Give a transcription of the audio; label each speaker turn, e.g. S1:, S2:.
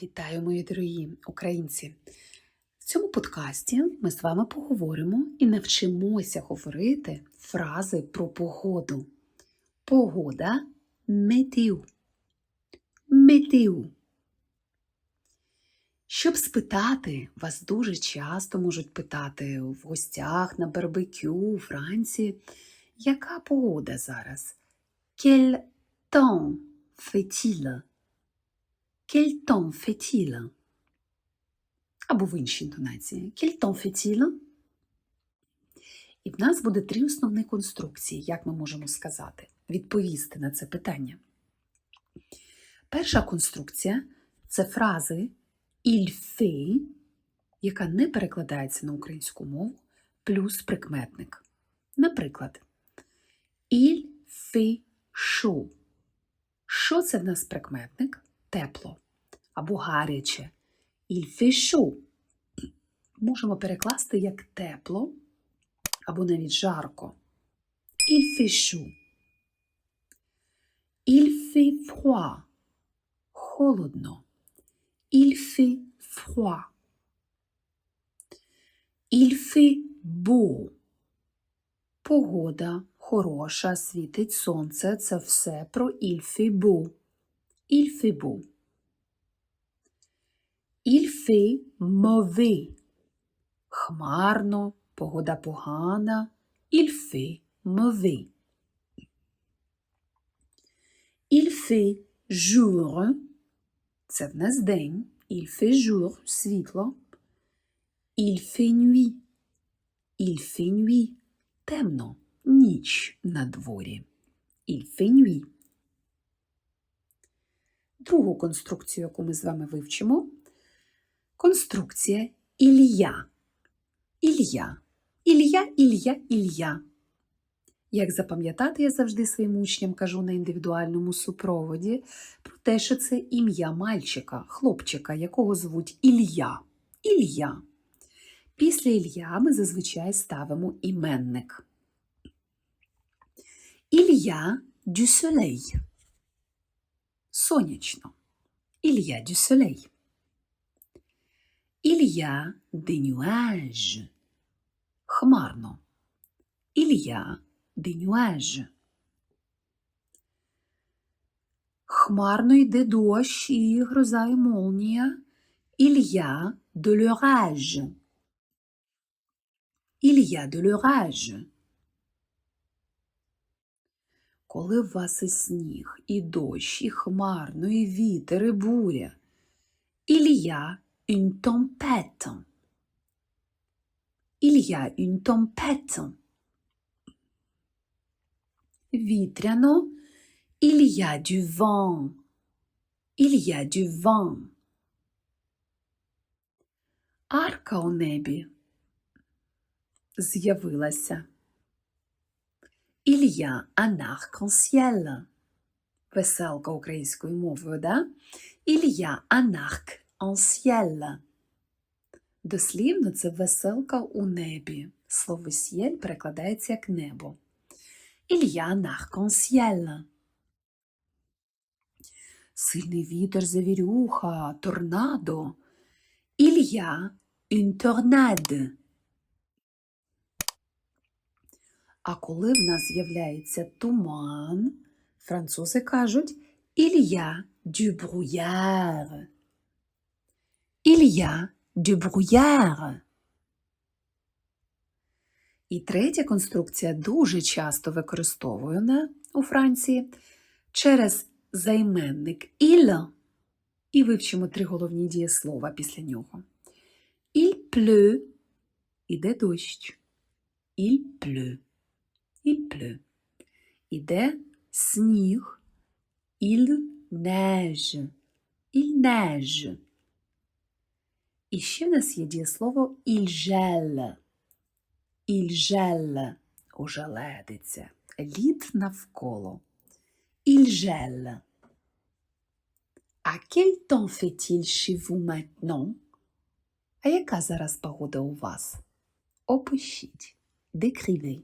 S1: Вітаю, мої дорогі українці! В цьому подкасті ми з вами поговоримо і навчимося говорити фрази про погоду. Погода метео. Метео. Щоб спитати, вас дуже часто можуть питати в гостях на барбекю у Франції, яка погода зараз? Quel temps fait-il? Temps fait-il? Або в іншій інтонації. Temps fait-il? І в нас буде три основні конструкції, як ми можемо сказати, відповісти на це питання. Перша конструкція це фрази il яка не перекладається на українську мову, плюс прикметник. Наприклад, fait chaud. Що це в нас прикметник? Тепло або гаряче. Il. Можемо перекласти як тепло або навіть жарко. Il fait chaud. Холодно. Il fait froid. Il. Погода хороша, світить сонце. Це все про il fait beau. Il. Il fait. Хмарно, погода погана. Il fait mauvais. Il fait jour. Це в нас день. Il fait jour, світло. Il fait nuit. Il. Темно. Ніч на дворі. Il fait. Другу конструкцію, яку ми з вами вивчимо, конструкція Ілля. Ілля. Ілля, Ілля, Ілля. Як запам'ятати, я завжди своїм учням кажу на індивідуальному супроводі про те, що це ім'я мальчика, хлопчика, якого звуть Ілля. Ілля. Після Ілля ми зазвичай ставимо іменник. Du soleil. Сонячно. Il y des nuages. Хмарно. Y a. Хмарно йде дощ і гроза і молнія. Il y a de l'orage. Коли в вас і сніг, і дощ, і хмарно, і вітер, і буря. A une tempête. Il y a une tempête. Вітряно. Il y a du vent. Il y a du vent. Арка у небі з'явилася. Il y a un arc-en-ciel. Веселка українською мовою, да? Il y a un arc-en-ciel. Дослівно це веселка у небі. Слово «сєль» перекладається як небо. Y a. Сильний вітер, завірюха, торнадо. Y a. А коли в нас з'являється туман, французи кажуть du brouillard. Il y a du brouillard. І третя конструкція дуже часто використовуєна у Франції через займенник il. І вивчимо три головні дієслова після нього. Il pleut. Іде дощ. Il pleut. Il pleut. Іде сніг. Il neige. Il neige. І ще в нас є дієслово. Il gèle. Ожеледиться. Лід навколо. Gèle. À quel temps fait-il chez vous maintenant? А яка зараз погода у вас? Опишіть. Décrivez.